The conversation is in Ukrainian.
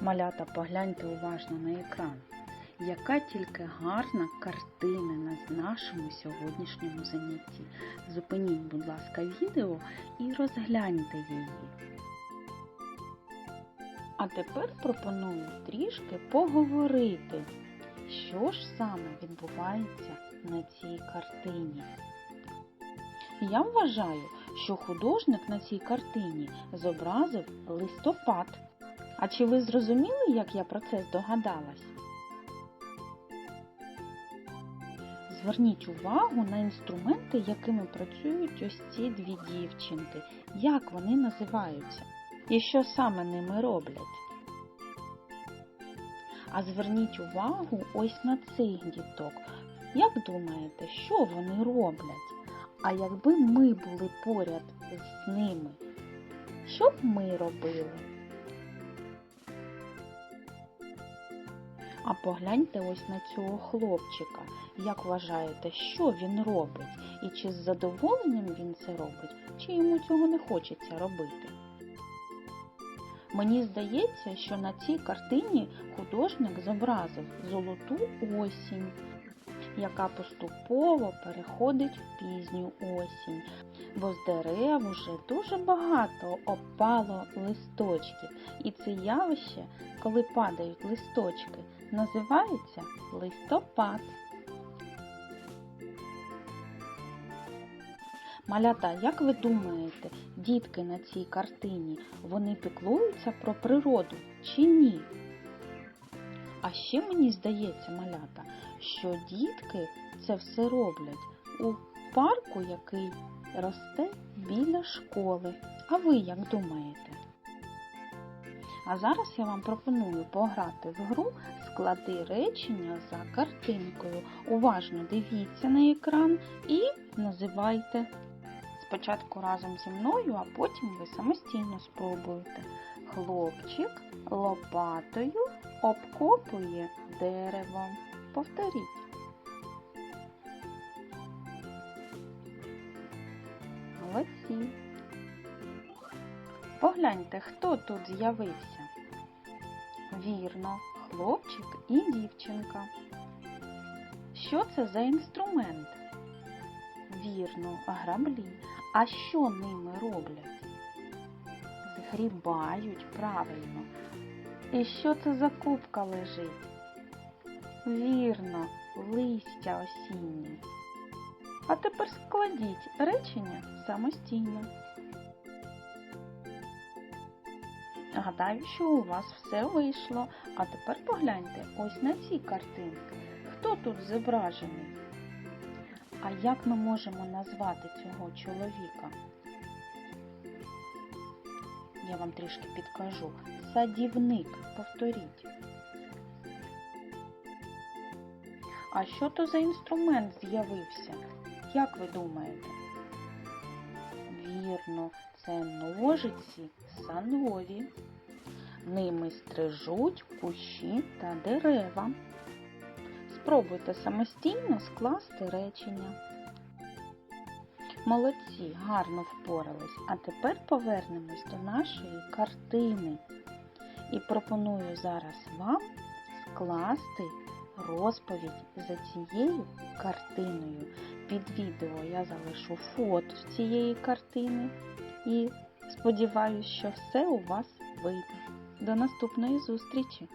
Малята, погляньте уважно на екран. Яка тільки гарна картина на нашому сьогоднішньому занятті. Зупиніть, будь ласка, відео і розгляньте її. А тепер пропоную трішки поговорити, що ж саме відбувається на цій картині. Я вважаю, що художник на цій картині зобразив листопад. А чи ви зрозуміли, як я про це здогадалась? Зверніть увагу на інструменти, якими працюють ось ці дві дівчинки. Як вони називаються? І що саме ними роблять? А зверніть увагу ось на цих діток. Як думаєте, що вони роблять? А якби ми були поряд з ними, що б ми робили? А погляньте ось на цього хлопчика. Як вважаєте, що він робить? І чи з задоволенням він це робить, чи йому цього не хочеться робити? Мені здається, що на цій картині художник зобразив золоту осінь, яка поступово переходить в пізню осінь, бо з дерев уже дуже багато опало листочків. І це явище, коли падають листочки, називається листопад. Малята, як ви думаєте, дітки на цій картині, вони піклуються про природу чи ні? А ще мені здається, малята, що дітки це все роблять у парку, який росте біля школи. А ви як думаєте? А зараз я вам пропоную пограти в гру склади речення за картинкою. Уважно дивіться на екран і називайте. Спочатку разом зі мною, а потім ви самостійно спробуєте. Хлопчик лопатою обкопує дерево. Повторіть. Молодці. Погляньте, хто тут з'явився. Вірно, хлопчик і дівчинка. Що це за інструмент? Вірно, граблі. А що ними роблять? Згрібають правильно. І що це за кубка лежить? Вірно, листя осіннє. А тепер складіть речення самостійно. Гадаю, що у вас все вийшло. А тепер погляньте ось на ці картинки. Хто тут зображений? А як ми можемо назвати цього чоловіка? Я вам трішки підкажу. Садівник, повторіть. А що то за інструмент з'явився? Як ви думаєте? Вірно, це ножиці санові. Ними стрижуть кущі та дерева. Спробуйте самостійно скласти речення. Молодці, гарно впорались. А тепер повернемось до нашої картини. І пропоную зараз вам скласти розповідь за цією картиною. Під відео я залишу фото з цієї картини і сподіваюся, що все у вас вийде. До наступної зустрічі!